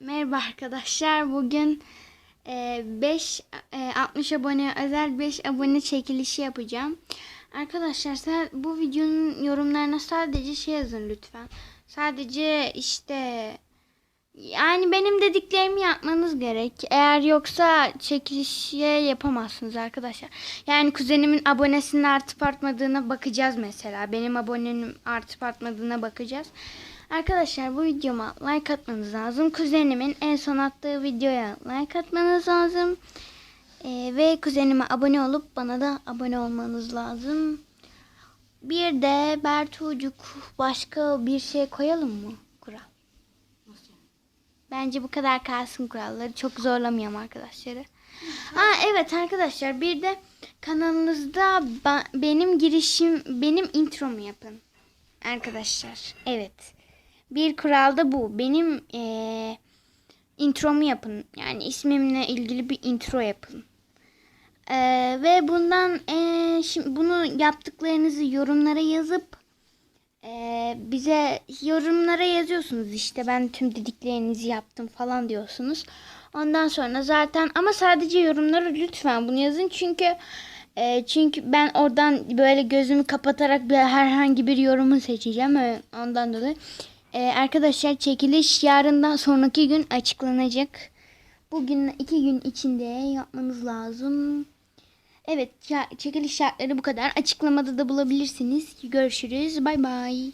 Merhaba arkadaşlar. Bugün 5 60 abone özel 5 abone çekilişi yapacağım. Arkadaşlar bu videonun yorumlarına sadece şey yazın lütfen. Sadece işte yani benim dediklerimi yapmanız gerek. Eğer yoksa çekilişe yapamazsınız arkadaşlar. Yani kuzenimin abonesinin artıp artmadığına bakacağız mesela. Benim abonenim artıp artmadığına bakacağız. Arkadaşlar bu videoma like atmanız lazım. Kuzenimin en son attığı videoya like atmanız lazım. Ee, ve kuzenime abone olup bana da abone olmanız lazım. Bir de Bertucuk başka bir şey koyalım mı? Kural. Bence bu kadar kalsın kuralları. Çok zorlamayalım arkadaşları. Ha evet arkadaşlar bir de kanalınızda benim girişim benim intromu yapın. Arkadaşlar evet. Bir kural da bu. Benim eee intromu yapın. Yani ismimle ilgili bir intro yapın. Eee, ve bundan eee, şimdi bunu yaptıklarınızı yorumlara yazıp eee, bize yorumlara yazıyorsunuz işte ben tüm dediklerinizi yaptım falan diyorsunuz. Ondan sonra zaten ama sadece yorumlara lütfen bunu yazın çünkü eee, çünkü ben oradan böyle gözümü kapatarak bir herhangi bir yorumu seçeceğim ondan dolayı. Eee, arkadaşlar çekiliş yarından sonraki gün açıklanacak. Bugün iki gün içinde yapmanız lazım. Evet, çekiliş şartları bu kadar. Açıklamada da bulabilirsiniz. Görüşürüz. Bay bay.